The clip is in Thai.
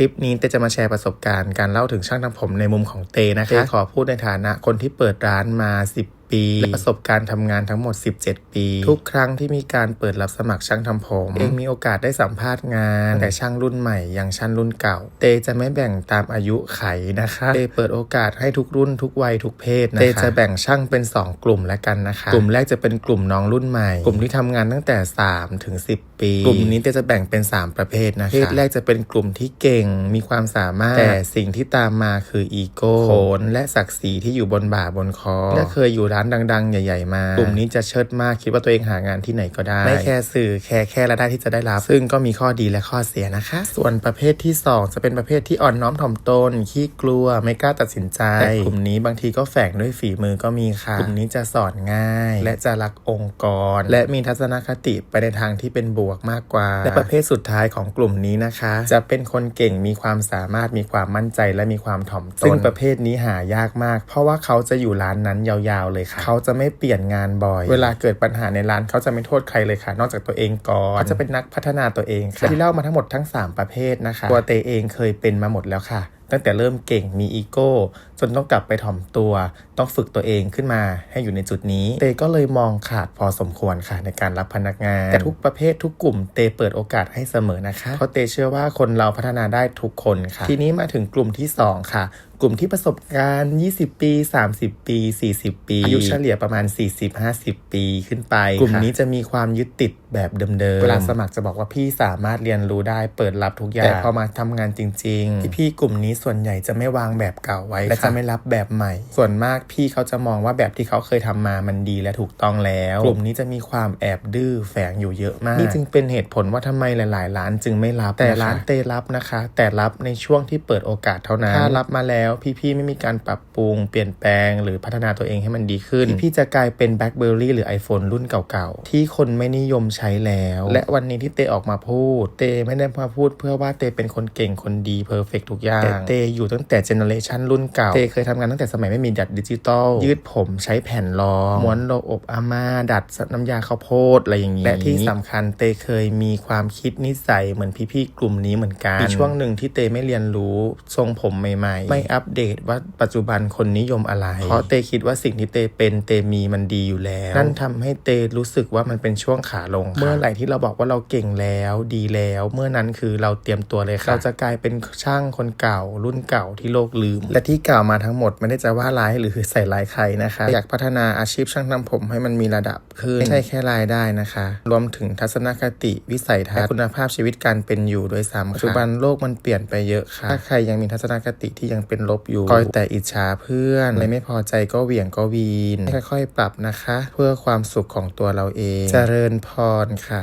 ลิปนี้เตจะมาแชร์ประสบการณ์การเล่าถึงช่างทำผมในมุมของเตนะคะเตขอพูดในฐานะคนที่เปิดร้านมา 10 ปี และประสบการณ์ทำงานทั้งหมด 17 ปี ทุกครั้งที่มีการเปิดรับสมัครช่างทำผม เองมีโอกาสได้สัมภาษณ์งาน แต่ช่างรุ่นใหม่ยังช่างรุ่นเก่า เตจะไม่แบ่งตามอายุไขนะคะเตเปิดโอกาสให้ทุกรุ่นทุกวัยทุกเพศนะคะเตจะแบ่งช่างเป็น 2 กลุ่มแล้วกันนะคะ กลุ่มแรกจะเป็นกลุ่มน้องรุ่นใหม่ กลุ่มที่ทำงานตั้งแต่ 3 ถึง 10 ปี กลุ่มนี้เตจะแบ่งเป็น 3 ประเภทนะคะประเภทแรกจะเป็นกลุ่มที่เก่งมีความสามารถ แต่สิ่งที่ตามมาคืออีโก้โขนและศักดิ์ศรีที่อยู่บนบ่าบนคอและเคยอยู่ร้านดังๆ ใหญ่ ๆ มากลุ่มนี้จะเชิดมากคิดว่าตัวเองหางานที่ไหนก็ได้ ไม่แค่สื่อแค่แค่รายได้ที่จะได้รับ ซึ่งก็มีข้อดีและข้อเสียนะคะ ส่วนประเภทที่ 2 จะเป็นประเภทที่อ่อนน้อมถ่อมตนขี้กลัวไม่กล้าตัดสินใจแต่กลุ่มนี้บางทีก็แฝงด้วยฝีมือก็มีค่ะกลุ่มนี้จะสอนง่าย และจะรักองค์กร และมีทัศนคติไปในทางที่เป็นบวกมากกว่า และประเภทสุดท้ายของกลุ่มนี้นะคะ จะเป็นคนเก่งมีความสามารถมีความมั่นใจและมีความถ่อมตนซึ่งประเภทนี้หายากมาก เพราะว่าเขาจะอยู่ร้านนั้นยาวๆเลยค่ะเขาจะไม่เปลี่ยนงานบ่อย เวลาเกิดปัญหาในร้านเขาจะไม่โทษใครเลยค่ะ นอกจากตัวเองก่อนเขาจะเป็นนักพัฒนาตัวเองค่ะที่เล่ามาทั้งหมดทั้ง 3 ประเภทนะคะ ตัวเตเองเคยเป็นมาหมดแล้วค่ะตั้งแต่เริ่มเก่งมีอีโก้ จนต้องกลับไปถ่อมตัว ต้องฝึกตัวเองขึ้นมาให้อยู่ในจุดนี้ เตก็เลยมองขาดพอสมควรค่ะในการรับพนักงาน แต่ทุกประเภททุกกลุ่มเตเปิดโอกาสให้เสมอนะคะ เพราะเตเชื่อว่าคนเราพัฒนาได้ทุกคนค่ะ ทีนี้มาถึงกลุ่มที่ 2 ค่ะ กลุ่มที่ประสบการณ์ 20 ปี 30 ปี 40 ปี อายุเฉลี่ยประมาณ 40-50 ปีขึ้นไป กลุ่มนี้จะมีความยึดติดแบบเดิมๆ เวลาสมัครจะบอกว่าพี่สามารถเรียนรู้ได้เปิดรับทุกอย่าง แต่พอมาทำงานจริงๆ พี่ๆกลุ่มนี้ส่วนใหญ่จะไม่วางแบบเก่าไว้ และจะไม่รับแบบใหม่ ส่วนมากพี่เขาจะมองว่าแบบที่เขาเคยทำมามันดีและถูกต้องแล้ว กลุ่มนี้จะมีความแอบดื้อแฝงอยู่เยอะมาก นี่จึงเป็นเหตุผลว่าทำไมหลาย ๆ ร้านจึงไม่รับ แต่ร้านเตรับนะคะ แต่รับในช่วงที่เปิดโอกาสเท่านั้น ถ้ารับมาแล้วพี่ๆไม่มีการปรับปรุงเปลี่ยนแปลงหรือพัฒนาตัวเองให้มันดีขึ้น พี่ๆจะกลายเป็น BlackBerry หรือ iPhone รุ่นเก่าๆ ที่คนไม่นิยมใช้แล้ว และวันนี้ที่เตออกมาพูด เตไม่ได้มาพูดเพื่อว่าเตเป็นคนเก่งคนดีเพอร์เฟกทุกอย่างแต่เตอยู่ตั้งแต่เจเนอเรชันรุ่นเก่า เตเคยทำงานตั้งแต่สมัยไม่มีดัดดิจิตอลยืดผมใช้แผ่นรองม้วนโลอบอาม่าดัดน้ำยาข้าวโพดอะไรอย่างนี้และที่สำคัญเตเคยมีความคิดนิสัยเหมือนพี่ๆกลุ่มนี้เหมือนกันมีช่วงหนึ่งที่เตไม่เรียนรู้ทรงผมใหม่ๆ ไม่อัปเดตว่าปัจจุบันคนนิยมอะไร เพราะเตคิดว่าสิ่งที่เตเป็นเตมีมันดีอยู่แล้ว นั่นทำให้เตรู้สึกว่ามันเป็นช่วงขาลงค่ะเมื่อไหร่ที่เราบอกว่าเราเก่งแล้วดีแล้ว เมื่อนั้นคือเราเตรียมตัวเลยค่ะเราจะกลายเป็นช่างคนเก่า รุ่นเก่าที่โลกลืม และที่กล่าวมาทั้งหมดไม่ได้จะว่าร้ายหรือใส่ร้ายใครนะคะ อยากพัฒนาอาชีพช่างทำผมให้มันมีระดับขึ้นไม่ใช่แค่รายได้นะคะ รวมถึงทัศนคติวิสัยทัศน์และคุณภาพชีวิตการเป็นอยู่ด้วยซ้ำค่ะปัจจุบันโลกมันเปลี่ยนไปเยอะค่ะถ้าใครยังมีทัศนคติที่ยังเป็นลบอยู่คอยแต่อิจฉาเพื่อนและไม่พอใจก็เหวี่ยงก็วีน ค่อยๆ ปรับนะคะ เพื่อความสุขของตัวเราเองเจริญพรค่ะ